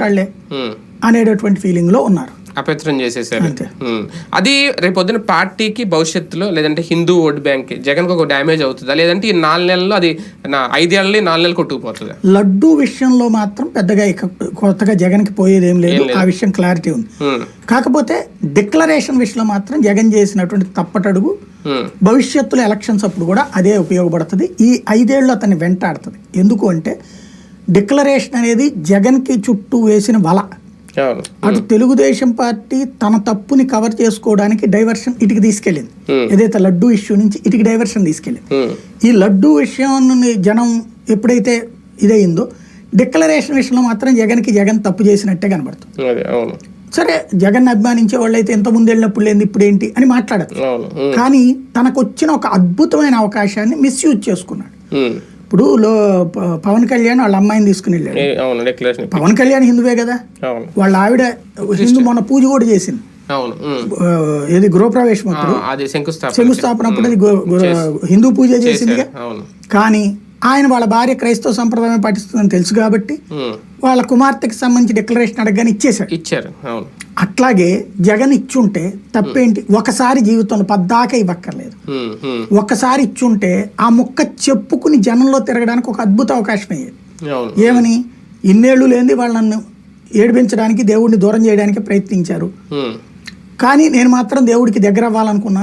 చేసుకుంటాడులే ఉమ్. అనేటటువంటి ఫీలింగ్లో ఉన్నారు. అపవిత్రం చేసేసారు. అది రేపొద్దున పార్టీకి భవిష్యత్తులో లేదంటే హిందూ ఓట్ బ్యాంక్ జగన్ ఒక డ్యామేజ్ అవుతుందా? లేదంటే ఈ నాలుగు నెలల్లో అది ఐదేళ్ళని నాలుగు నెలలు కొట్టుకుపోతుందా? లడ్డు విషయంలో మాత్రం పెద్దగా కొత్తగా జగన్కి పోయేది ఏం లేదు. ఆ విషయం క్లారిటీ ఉంది. కాకపోతే డిక్లరేషన్ విషయంలో మాత్రం జగన్ చేసినటువంటి తప్పటడుగు. భవిష్యత్తులో ఎలక్షన్స్ అప్పుడు కూడా అదే ఉపయోగపడుతుంది. ఈ ఐదేళ్ళు అతన్ని వెంటాడుతుంది. ఎందుకు అంటే డిక్లరేషన్ అనేది జగన్కి చుట్టూ వేసిన వల. అటు తెలుగుదేశం పార్టీ తన తప్పుని కవర్ చేసుకోవడానికి డైవర్షన్ ఇటుకి తీసుకెళ్ళింది. ఏదైతే లడ్డు ఇష్యూ నుంచి ఇటుకి డైవర్షన్ తీసుకెళ్ళింది. ఈ లడ్డు విషయాన్ని జనం ఎప్పుడైతే ఇదయిందో డిక్లరేషన్ విషయంలో మాత్రం జగన్కి జగన్ తప్పు చేసినట్టే కనబడుతుంది. సరే జగన్ అభిమానించే వాళ్ళైతే ఎంత ముందు వెళ్ళినప్పుడు లేదు ఇప్పుడు ఏంటి అని ఉమ్. కానీ తనకు వచ్చిన ఒక అద్భుతమైన అవకాశాన్ని మిస్యూజ్ చేసుకున్నాడు. ఇప్పుడు పవన్ కళ్యాణ్ వాళ్ళ అమ్మాయిని తీసుకుని వెళ్ళాడు. పవన్ కళ్యాణ్ హిందువే కదా? వాళ్ళ ఆవిడ హిందూ మొన్న పూజ కూడా చేసింది. అవును ఏది గృహప్రవేశం అప్పుడు? శంకుస్థాపన. అప్పుడు అది హిందూ పూజ అవును. కానీ ఆయన వాళ్ళ భార్య క్రైస్తవ సంప్రదాయం పాటిస్తుందని తెలుసు కాబట్టి ఉమ్. వాళ్ళ కుమార్తెకి సంబంధించి డిక్లరేషన్ అడగగానే ఇచ్చేశాడు. ఇచ్చారు. అట్లాగే జగన్ ఇచ్చుంటే తప్పేంటి? ఒకసారి జీవితంలో పద్దాక ఇవ్వక్కర్లేదు. ఉమ్. ఒక్కసారి ఇచ్చుంటే ఆ ముక్క చెప్పుకుని జనంలో తిరగడానికి ఒక అద్భుత అవకాశం అయ్యేది. ఏమని? ఇన్నేళ్ళు లేనిది వాళ్ళు నన్ను ఏడిపించడానికి దేవుడిని దూరం చేయడానికి ప్రయత్నించారు. కానీ నేను మాత్రం దేవుడికి దగ్గర అవ్వాలనుకున్నాను